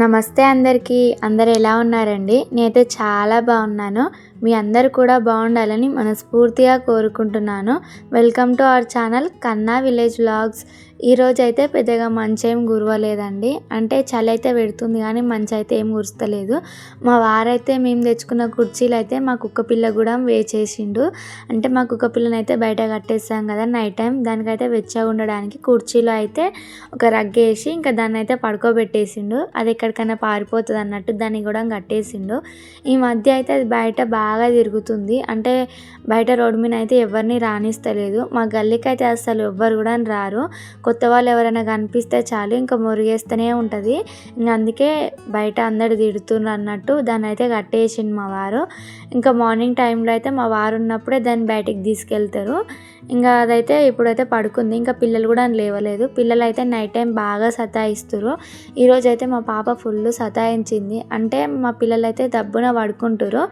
నమస్తే అందరికీ. అందరు ఎలా ఉన్నారండి? నేనైతే చాలా బాగున్నాను. మీ అందరు కూడా బాగుండాలని మనస్ఫూర్తిగా కోరుకుంటున్నాను. Welcome to our channel Kanna village vlogs. ఈరోజు అయితే పెద్దగా మంచి ఏం కురవలేదండి అంటే చలి అయితే పెడుతుంది కానీ మంచి అయితే ఏం కురుస్తలేదు మా వారైతే మేము తెచ్చుకున్న కుర్చీలు అయితే మా కుక్క పిల్ల కూడా వేచేసిండు. అంటే మా కుక్క పిల్లని అయితే బయట కట్టేస్తాం కదా నైట్ టైం. దానికైతే వెచ్చగా ఉండడానికి కుర్చీలో అయితే ఒక రగ్గేసి ఇంకా దాన్ని అయితే పడుకోబెట్టేసిండు. అది ఎక్కడికైనా పారిపోతుంది అన్నట్టు దాన్ని కూడా కట్టేసిండు. ఈ మధ్య అయితే అది బయట బాగా తిరుగుతుంది. అంటే బయట రోడ్డు మీద అయితే ఎవరిని రాణిస్తలేదు మా గల్లీకి అయితే అసలు ఎవ్వరు కూడా రారు. కొత్త వాళ్ళు ఎవరైనా కనిపిస్తే చాలు ఇంకా మురిగేస్తూనే ఉంటుంది. ఇంకా అందుకే బయట అందరు తిడుతున్నారు అన్నట్టు దాన్ని అయితే కట్టేసిండు మా వారు. ఇంకా మార్నింగ్ టైంలో అయితే మా వారు ఉన్నప్పుడే దాన్ని బయటికి తీసుకెళ్తారు. ఇంకా అదైతే ఇప్పుడైతే పడుకుంది. ఇంకా పిల్లలు కూడా లేవలేదు. పిల్లలు అయితే నైట్ టైం బాగా సతాయిస్తారు ఈరోజు అయితే మా పాప ఫుల్ సతాయించింది. అంటే మా పిల్లలు అయితే దబ్బున పడుకుంటారు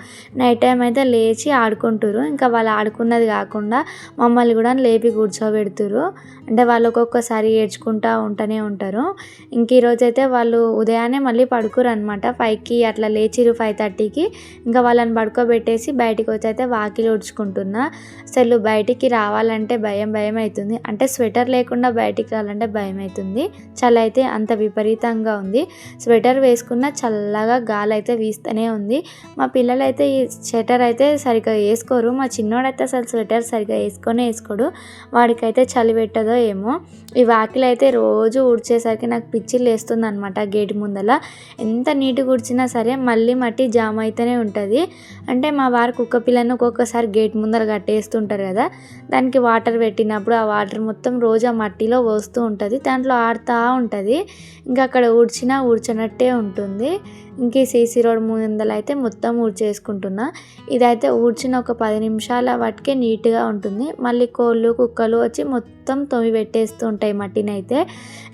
నైట్ టైం అయితే లేచి ఆడుకుంటారు ఇంకా వాళ్ళు ఆడుకున్నది కాకుండా మమ్మల్ని కూడా లేపి కూర్చోబెడుతురు అంటే వాళ్ళు ఒక్కొక్కసారి ఏడ్చుకుంటూ ఉంటూనే ఉంటారు. ఇంక ఈరోజు అయితే వాళ్ళు ఉదయాన్నే మళ్ళీ పడుకురు అనమాట ఫైవ్కి అట్లా లేచిరు ఫైవ్ థర్టీకి. ఇంకా వాళ్ళని పడుకోబెట్టేసి బయటికి వచ్చి అయితే వాకిలి ఉడుచుకుంటున్నా అసలు బయటికి రావాలి రావాలంటే భయం భయం అవుతుంది అంటే స్వెటర్ లేకుండా బయటికి రావాలంటే భయం అవుతుంది చలి అయితే అంత విపరీతంగా ఉంది. స్వెటర్ వేసుకున్న చల్లగా గాలి అయితే వీస్తూనే ఉంది. మా పిల్లలు అయితే ఈ స్వెటర్ అయితే సరిగ్గా వేసుకోరు. మా చిన్నోడైతే అసలు స్వెటర్ సరిగ్గా వేసుకొనే వేసుకోడు. వాడికైతే చలి పెట్టదో ఏమో. ఈ వాకిలు అయితే రోజు ఊడ్చేసరికి నాకు పిచ్చి వేస్తుంది అనమాట గేట్ ముందల. ఎంత నీట్గా ఊడ్చినా సరే మళ్ళీ మట్టి జామ్ అయితేనే ఉంటుంది. అంటే మా వారు కుక్క పిల్లను ఒక్కొక్కసారి గేట్ ముందర కట్టేస్తుంటారు కదా. దానికి వాటర్ పెట్టినప్పుడు ఆ వాటర్ మొత్తం రోజు ఆ మట్టిలో పోస్తూ ఉంటుంది. దాంట్లో ఆడుతూ ఉంటుంది. ఇంకా అక్కడ ఊడ్చినా ఊడ్చినట్టే ఉంటుంది. ఇంక ఈ సీసీ రోడ్ ముందల అయితే మొత్తం ఊడ్చేసుకుంటున్నా. ఇదైతే ఊడ్చిన ఒక పది నిమిషాల వాటికే నీట్గా ఉంటుంది. మళ్ళీ కోళ్ళు కుక్కలు వచ్చి మొత్తం తొమ్మి పెట్టేస్తూ ఉంటాయి మట్టిని అయితే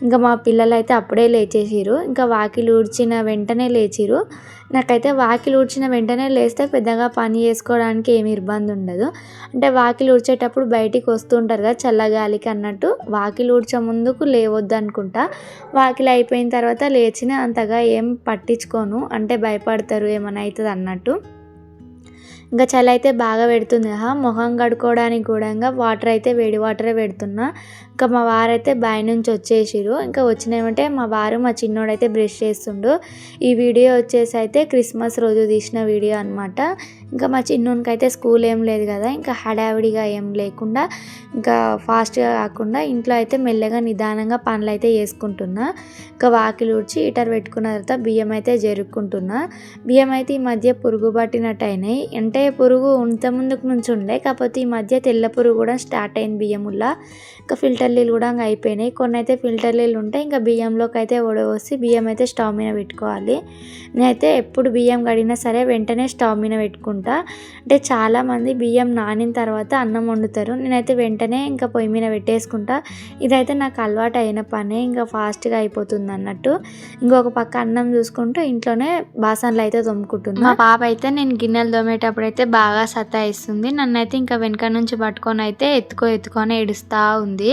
ఇంకా మా పిల్లలు అయితే అప్పుడే లేచేసిరు ఇంకా వాకిలి ఊడ్చిన వెంటనే లేచిరు నాకైతే వాకిలి ఊడ్చిన వెంటనే లేస్తే పెద్దగా పని చేసుకోవడానికి ఏమి ఇబ్బంది ఉండదు. అంటే వాకిలి ఊడ్చేటప్పుడు బయటికి వస్తుంటారు కదా చల్లగాలికి అన్నట్టు. వాకిలి ఊడ్చే ముందుకు లేవద్దు అనుకుంటా. వాకిలి అయిపోయిన తర్వాత లేచిన అంతగా ఏం పట్టించుకోను. అంటే భయపడతారు ఏమైనా అవుతుంది అన్నట్టు. ఇంకా చలి అయితే బాగా పెడుతుంది. కదా మొహం కడుక్కోవడానికి కూడా వాటర్ అయితే వేడి వాటరే పెడుతున్నా. ఇంకా మా వారైతే బాయ్ నుంచి వచ్చేసిరు ఇంకా వచ్చినామంటే మా వారు మా చిన్నోడైతే బ్రష్ చేస్తుండు. ఈ వీడియో వచ్చేసి అయితే క్రిస్మస్ రోజు తీసిన వీడియో అనమాట ఇంకా మా చిన్నోనికైతే స్కూల్ ఏం లేదు కదా ఇంకా హడావిడిగా ఏం లేకుండా ఇంకా ఫాస్ట్గా కాకుండా ఇంట్లో అయితే మెల్లగా నిదానంగా పనులు అయితే చేసుకుంటున్నా. ఇంకా వాకిలు ఊడ్చి హీటర్ పెట్టుకున్న తర్వాత బియ్యం అయితే జరుపుకుంటున్నా బియ్యం అయితే ఈ మధ్య పురుగు పట్టినట్టు అయినాయి అంటే పురుగు ఇంత ముందుకు నుంచి ఉండే కాకపోతే ఈ మధ్య తెల్ల పురుగు కూడా స్టార్ట్ అయింది బియ్యముల్లా. ఇంకా ఫిల్టర్ నీళ్ళు కూడా ఇంకా అయిపోయినాయి. కొన్ని అయితే ఫిల్టర్ నీళ్ళు ఉంటాయి ఇంకా బియ్యంలోకి అయితే వడవసి బియ్యం అయితే స్టవ్ మీద పెట్టుకోవాలి. నేనైతే ఎప్పుడు బియ్యం కడిగినా సరే వెంటనే స్టవ్ మీద అనుకుంటా అంటే చాలామంది బియ్యం నానిన తర్వాత అన్నం వండుతారు. నేనైతే వెంటనే ఇంకా పొయ్యి మీద పెట్టేసుకుంటా. ఇదైతే నాకు అలవాటు అయిన పనే. ఇంకా ఫాస్ట్గా అయిపోతుంది అన్నట్టు. ఇంకొక పక్క అన్నం చూసుకుంటూ ఇంట్లోనే బాసనలు అయితే తోముకుంటున్నా. మా పాప అయితే నేను గిన్నెలు తోమేటప్పుడు అయితే బాగా సతాయిస్తుంది. నన్ను అయితే ఇంకా వెనక నుంచి పట్టుకొని అయితే ఎత్తుకో ఎత్తుకొని ఏడుస్తూ ఉంది.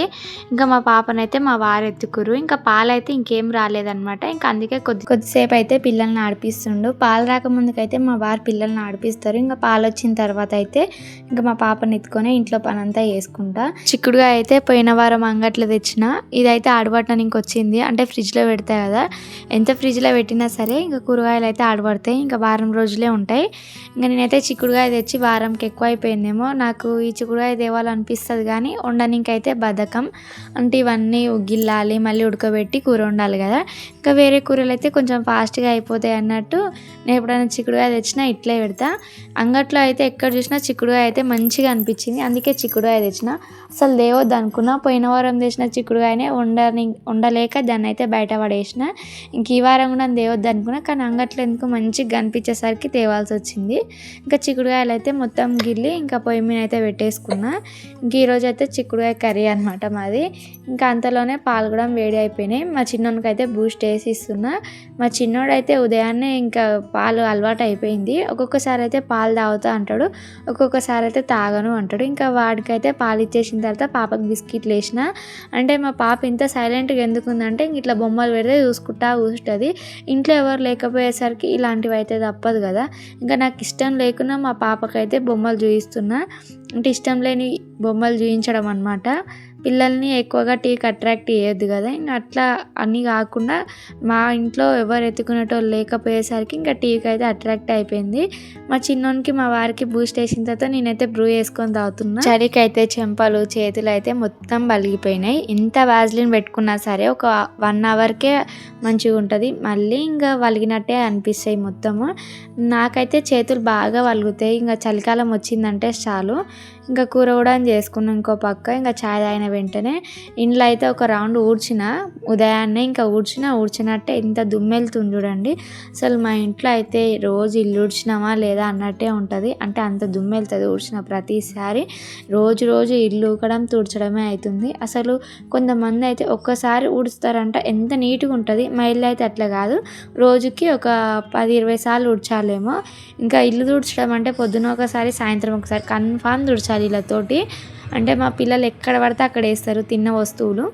ఇంకా మా పాపనైతే మా వారు ఎత్తుకురు. ఇంకా పాలు అయితే ఇంకేం రాలేదన్నమాట. ఇంకా అందుకే కొద్ది కొద్దిసేపు అయితే పిల్లల్ని ఆడిపిస్తుండు. పాలు రాకముందుకైతే మా వారు పిల్లల్ని ఆడిపిస్తారు. ఇంకా పాలు వచ్చిన తర్వాత అయితే ఇంకా మా పాపని ఎత్తుకొని ఇంట్లో పని అంతా చేసుకుంటా. చిక్కుడుగా అయితే పోయిన వారం అంగట్లో తెచ్చిన. ఇదైతే ఆడబడటానికి వచ్చింది అంటే ఫ్రిడ్జ్లో పెడతాయి కదా. ఎంత ఫ్రిడ్జ్లో పెట్టినా సరే ఇంకా కూరగాయలు అయితే ఆడబడతాయి ఇంకా వారం రోజులే ఉంటాయి. ఇంకా నేనైతే చిక్కుడుగాయ తెచ్చి వారంకి ఎక్కువ అయిపోయిందేమో నాకు ఈ చిక్కుడుగాయ తేవాలనిపిస్తుంది కానీ వండడానికి అయితే బద్ధకం. అంటే ఇవన్నీ గిల్లాలి మళ్ళీ ఉడకబెట్టి కూర వండాలి కదా. ఇంకా వేరే కూరలు అయితే కొంచెం ఫాస్ట్గా అయిపోతాయి అన్నట్టు నేను ఎప్పుడైనా చిక్కుడుగాయ తెచ్చినా ఇట్లే పెడతా. అంగట్లో అయితే ఎక్కడ చూసినా చిక్కుడుగాయ అయితే మంచిగా అనిపించింది. అందుకే చిక్కుడుగాయ తెచ్చిన. అసలు దేవద్దు అనుకున్నా. పోయిన వారం తెచ్చిన చిక్కుడుగాయనే వండని వండలేక దాన్ని అయితే బయట పడేసిన. ఇంక ఈ వారం కూడా దేవద్దు అనుకున్నా. కానీ అంగట్లో ఎందుకు మంచిగా కనిపించేసరికి తేవాల్సి వచ్చింది. ఇంకా చిక్కుడుగాయలు అయితే మొత్తం గిల్లి ఇంకా పొయ్యి మీద అయితే పెట్టేసుకున్నా. ఇంక ఈరోజు అయితే చిక్కుడుగాయ కర్రీ అనమాట మాది. ఇంకా అంతలోనే పాలు కూడా వేడి అయిపోయినాయి. మా చిన్నోనికి అయితే బూస్ట్ వేసి ఇస్తున్నా. మా చిన్నోడైతే ఉదయాన్నే ఇంకా పాలు అలవాటు అయిపోయింది. ఒక్కొక్కసారి అయితే పాలు తాగుతా అంటాడు. ఒక్కొక్కసారి అయితే తాగను అంటాడు. ఇంకా వాడికైతే పాలు ఇచ్చేసిన తర్వాత పాపకి బిస్కెట్లు వేసిన. అంటే మా పాప ఇంత సైలెంట్గా ఎందుకు ఉందంటే ఇంక ఇట్లా బొమ్మలు పెడితే చూసుకుంటా కూర్చుంటుంది. ఇంట్లో ఎవరు లేకపోయేసరికి ఇలాంటివి అయితే తప్పదు కదా. ఇంకా నాకు ఇష్టం లేకున్నా మా పాపకైతే బొమ్మలు చూపిస్తున్నా అంటే ఇష్టం లేని బొమ్మలు చూపించడం అనమాట పిల్లల్ని ఎక్కువగా టీకి అట్రాక్ట్ చేయొద్దు కదా. ఇంకా అట్లా అన్నీ కాకుండా మా ఇంట్లో ఎవరు ఎత్తుకునేటోళ్ళు లేకపోయేసరికి ఇంకా టీకి అయితే అట్రాక్ట్ అయిపోయింది. మా చిన్నోనికి మా వారికి బూస్ట్ వేసిన తర్వాత నేనైతే బ్రూ వేసుకొని తాగుతున్నా. చలికి అయితే చెంపలు చేతులు అయితే మొత్తం బలిగిపోయినాయి ఎంత వ్యాజ్లిన్ పెట్టుకున్నా సరే ఒక వన్ అవర్కే మంచిగా ఉంటుంది మళ్ళీ ఇంకా వలిగినట్టే అనిపిస్తాయి మొత్తము. నాకైతే చేతులు బాగా వలుగుతాయి. ఇంకా చలికాలం వచ్చిందంటే చాలు. ఇంకా కూర కూడా చేసుకున్నాం ఇంకో పక్క. ఇంకా చాయ్ తాగిన వెంటనే ఇంట్లో అయితే ఒక రౌండ్ ఊడ్చిన ఉదయాన్నే ఇంకా ఊడ్చిన ఊడ్చినట్టే ఇంత దుమ్మెళ్తుంది చూడండి. అసలు మా ఇంట్లో అయితే రోజు ఇల్లు ఊడ్చినామా లేదా అన్నట్టే ఉంటుంది. అంటే అంత దుమ్మెళ్తుంది ఊడ్చిన ప్రతిసారి. రోజు రోజు ఇల్లు ఊకడం తుడచడమే అవుతుంది అసలు కొంతమంది అయితే ఒక్కసారి ఊడుస్తారంట ఎంత నీట్గా ఉంటుంది. మా ఇల్లు అయితే అట్లా కాదు. రోజుకి ఒక పది ఇరవై సార్లు ఊడ్చాలేమో. ఇంకా ఇల్లు తుడచడం అంటే పొద్దున ఒకసారి సాయంత్రం ఒకసారి కన్ఫామ్ తుడ్చాలి. ఇళ్ళతోటి అంటే మా పిల్లలు ఎక్కడ పడితే అక్కడ వేస్తారు తిన్న వస్తువులు.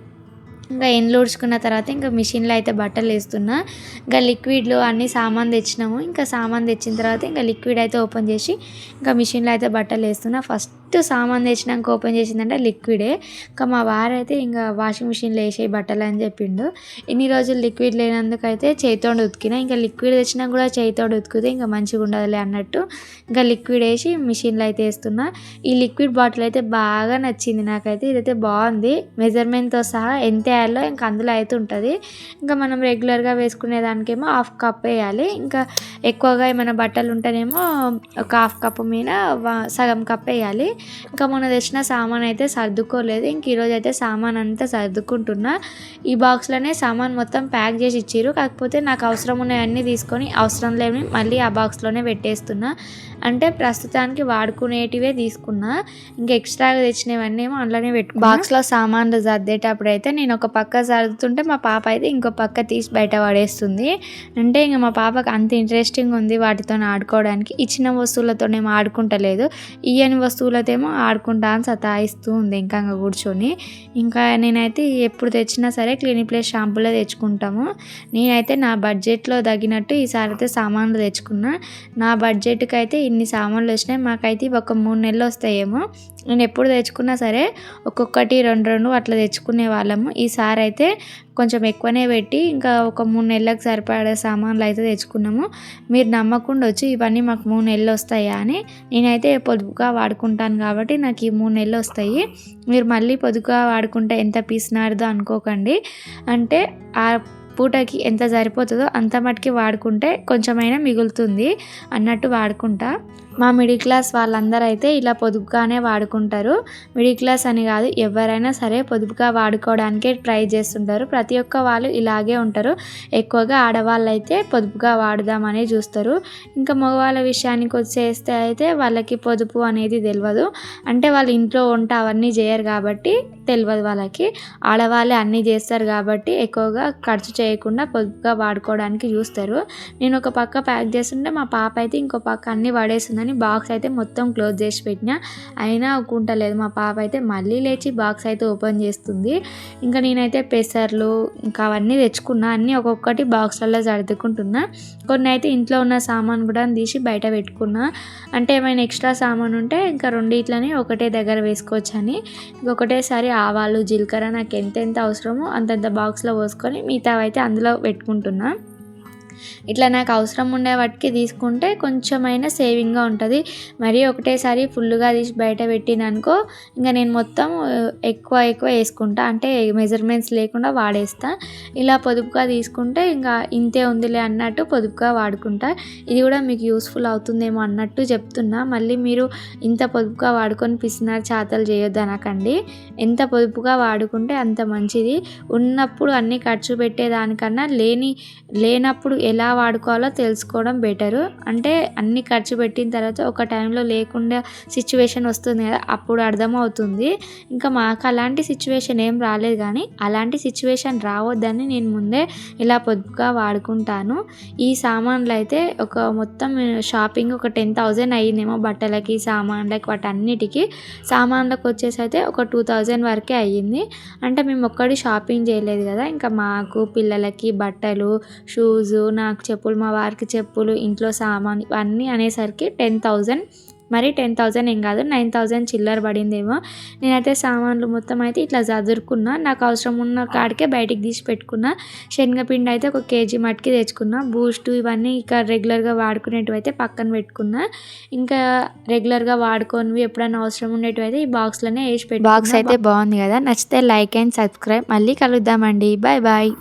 ఇంకా ఎండ్లు ఊడ్చుకున్న తర్వాత ఇంకా మిషన్లో అయితే బట్టలు వేస్తున్నా. ఇంకా లిక్విడ్లు అన్ని సామాన్ తెచ్చినాము. ఇంకా సామాన్ తెచ్చిన తర్వాత ఇంకా లిక్విడ్ అయితే ఓపెన్ చేసి ఇంకా మిషన్లో అయితే బట్టలు వేస్తున్నా. ఫస్ట్ సామాన్ తెచ్చినాక ఓపెన్ చేసిందంటే లిక్విడే. ఇంకా మా వారైతే ఇంకా వాషింగ్ మిషన్లో వేసే బట్టలు అని చెప్పిండు. ఇన్ని రోజులు లిక్విడ్ లేనందుకు అయితే చేతితోడు ఇంకా లిక్విడ్ తెచ్చినా కూడా చేతితోడు ఉతికితే ఇంకా మంచిగా ఉండదులే అన్నట్టు ఇంకా లిక్విడ్ వేసి మిషన్లో అయితే వేస్తున్నా. ఈ లిక్విడ్ బాటిల్ అయితే బాగా నచ్చింది నాకైతే. ఇదైతే బాగుంది. మెజర్మెంట్తో సహా ఎంత వేయాలో ఇంకా అందులో అయితే ఉంటుంది. ఇంకా మనం రెగ్యులర్గా వేసుకునే దానికేమో హాఫ్ కప్ వేయాలి. ఇంకా ఎక్కువగా ఏమైనా బట్టలు ఉంటేనేమో ఒక హాఫ్ కప్ మీద సగం కప్ వేయాలి. ఇంకా మొన్న తెచ్చిన సామాన్ అయితే సర్దుకోలేదు. ఇంక ఈరోజు అయితే సామాన్ అంతా సర్దుకుంటున్నా. ఈ బాక్స్లోనే సామాన్ మొత్తం ప్యాక్ చేసి ఇచ్చారు కాకపోతే నాకు అవసరం ఉన్నవన్నీ తీసుకొని అవసరం లేని మళ్ళీ ఆ బాక్స్లోనే పెట్టేస్తున్నా. అంటే ప్రస్తుతానికి వాడుకునేటివే తీసుకున్నా. ఇంకా ఎక్స్ట్రాగా తెచ్చినవన్నీ ఏమో అందులోనే పెట్టు బాక్స్లో సామాన్లు సర్దేటప్పుడు అయితే నేను ఒక ఒక పక్క సర్దుతుంటే మా పాప అయితే ఇంకో పక్క తీసి బయట పడేస్తుంది. అంటే ఇంకా మా పాపకు అంత ఇంట్రెస్టింగ్ ఉంది వాటితో ఆడుకోవడానికి. ఇచ్చిన వస్తువులతోనేమో ఆడుకుంటలేదు. ఇయ్యని వస్తువులతోమో ఆడుకుంటా అని సతాయిస్తూ ఉంది ఇంకా ఇంకా కూర్చొని. ఇంకా నేనైతే ఎప్పుడు తెచ్చినా సరే క్లినిక్ ప్లస్ షాంపూలే తెచ్చుకుంటాము. నేనైతే నా బడ్జెట్లో తగినట్టు ఈసారి అయితే సామాన్లు తెచ్చుకున్నా. నా బడ్జెట్కి అయితే ఇన్ని సామాన్లు వచ్చినాయి. మాకైతే ఒక మూడు నెలలు వస్తాయేమో. నేను ఎప్పుడు తెచ్చుకున్నా సరే ఒక్కొక్కటి రెండు రెండు అట్లా తెచ్చుకునే వాళ్ళము. ఈ ఈసారి అయితే కొంచెం ఎక్కువనే పెట్టి ఇంకా ఒక మూడు నెలలకు సరిపడే సామాన్లు అయితే తెచ్చుకున్నాము. మీరు నమ్మకుండా వచ్చి ఇవన్నీ మాకు మూడు నెలలు వస్తాయా అని నేనైతే పొదుపుగా వాడుకుంటాను కాబట్టి నాకు ఈ మూడు నెలలు వస్తాయి. మీరు మళ్ళీ పొదుపుగా వాడుకుంటే ఎంత పీస్ పీసినారదో అనుకోకండి. అంటే ఆ పూటకి ఎంత సరిపోతుందో అంత మటుకి వాడుకుంటే కొంచెమైనా మిగులుతుంది అన్నట్టు వాడుకుంటా. మా మిడిల్ క్లాస్ వాళ్ళందరూ అయితే ఇలా పొదుపుగానే వాడుకుంటారు. మిడిల్ క్లాస్ అని కాదు ఎవరైనా సరే పొదుపుగా వాడుకోవడానికే ట్రై చేస్తుంటారు. ప్రతి ఒక్క వాళ్ళు ఇలాగే ఉంటారు. ఎక్కువగా ఆడవాళ్ళు అయితే పొదుపుగా వాడుదామని చూస్తారు. ఇంకా మగవాళ్ళ విషయానికి వచ్చేస్తే అయితే వాళ్ళకి పొదుపు అనేది తెలియదు అంటే వాళ్ళు ఇంట్లో వంట అవన్నీ చేయరు కాబట్టి తెలియదు వాళ్ళకి. ఆడవాళ్ళే అన్నీ చేస్తారు కాబట్టి ఎక్కువగా ఖర్చు చేయకుండా పొదుపుగా వాడుకోవడానికి చూస్తారు నేను ఒక పక్క ప్యాక్ చేస్తుంటే మా పాప అయితే ఇంకో పక్క అన్నీ పడేస్తుందని బాక్స్ అయితే మొత్తం క్లోజ్ చేసి పెట్టిన. అయినా ఒక్కుంటలేదు మా పాప అయితే మళ్ళీ లేచి బాక్స్ అయితే ఓపెన్ చేస్తుంది. ఇంకా నేనైతే పెసర్లు ఇంకా అవన్నీ తెచ్చుకున్నా. అన్నీ ఒక్కొక్కటి బాక్స్లలో సర్దుకుంటున్నా. కొన్ని అయితే ఇంట్లో ఉన్న సామాన్ కూడా తీసి బయట పెట్టుకున్నా. అంటే ఏమైనా ఎక్స్ట్రా సామాన్ ఉంటే ఇంకా రెండిట్లని ఒకటే దగ్గర వేసుకోవచ్చని. ఇంకొకటేసారి ఆవాలు జీలకర్ర నాకు ఎంతెంత అవసరమో అంతంత బాక్స్లో పోసుకొని మిగతావైతే అందులో పెట్టుకుంటున్నా. ఇట్లా నాకు అవసరం ఉండే వాటికి తీసుకుంటే కొంచెమైనా సేవింగ్గా ఉంటుంది. మరి ఒకటేసారి ఫుల్గా తీసి బయట పెట్టిననుకో ఇంకా నేను మొత్తం ఎక్కువ ఎక్కువ వేసుకుంటా. అంటే మెజర్మెంట్స్ లేకుండా వాడేస్తా. ఇలా పొదుపుగా తీసుకుంటే ఇంకా ఇంతే ఉందిలే అన్నట్టు పొదుపుగా వాడుకుంటా. ఇది కూడా మీకు యూస్ఫుల్ అవుతుందేమో అన్నట్టు చెప్తున్నా. మళ్ళీ మీరు ఇంత పొదుపుగా వాడుకొని పిసినారు చాతలు చేయొద్దు అనకండి. ఎంత పొదుపుగా వాడుకుంటే అంత మంచిది. ఉన్నప్పుడు అన్నీ ఖర్చు పెట్టేదానికన్నా లేని లేనప్పుడు ఎలా వాడుకోవాలో తెలుసుకోవడం బెటరు. అంటే అన్ని ఖర్చు పెట్టిన తర్వాత ఒక టైంలో లేకుండా సిచ్యువేషన్ వస్తుంది కదా అప్పుడు అర్థమవుతుంది. ఇంకా మాకు అలాంటి సిచ్యువేషన్ ఏం రాలేదు కానీ అలాంటి సిచ్యువేషన్ రావద్దని నేను ముందే ఇలా పొదుపుగా వాడుకుంటాను. ఈ సామాన్లు అయితే ఒక మొత్తం షాపింగ్ ఒక టెన్ థౌజండ్ అయ్యిందేమో బట్టలకి సామాన్లకి వాటన్నిటికీ. సామాన్లకు వచ్చేసి అయితే ఒక టూ థౌజండ్ వరకే అయ్యింది. అంటే మేము ఒక్కడి షాపింగ్ చేయలేదు కదా ఇంకా మాకు పిల్లలకి బట్టలు షూస్ నాకు చెప్పులు మా వారికి చెప్పులు ఇంట్లో సామాన్ ఇవన్నీ అనేసరికి టెన్ థౌజండ్. మరి టెన్ థౌజండ్ ఏం కాదు నైన్ థౌజండ్ చిల్లర పడిందేమో. నేనైతే సామాన్లు మొత్తం అయితే ఇట్లా చదురుకున్నా. నాకు అవసరం ఉన్న కాడికే బయటికి తీసి పెట్టుకున్నా. శనగపిండి అయితే ఒక కేజీ మట్టికి తెచ్చుకున్నా. బూస్ట్ ఇవన్నీ ఇక రెగ్యులర్గా వాడుకునేటివి అయితే పక్కన పెట్టుకున్నా. ఇంకా రెగ్యులర్గా వాడుకోనివి ఎప్పుడైనా అవసరం ఉండేటివి అయితే ఈ బాక్స్లోనే వేసి పెట్టి బాక్స్ అయితే బాగుంది కదా. నచ్చితే లైక్ అండ్ సబ్స్క్రైబ్. మళ్ళీ కలుద్దామండి. Bye bye.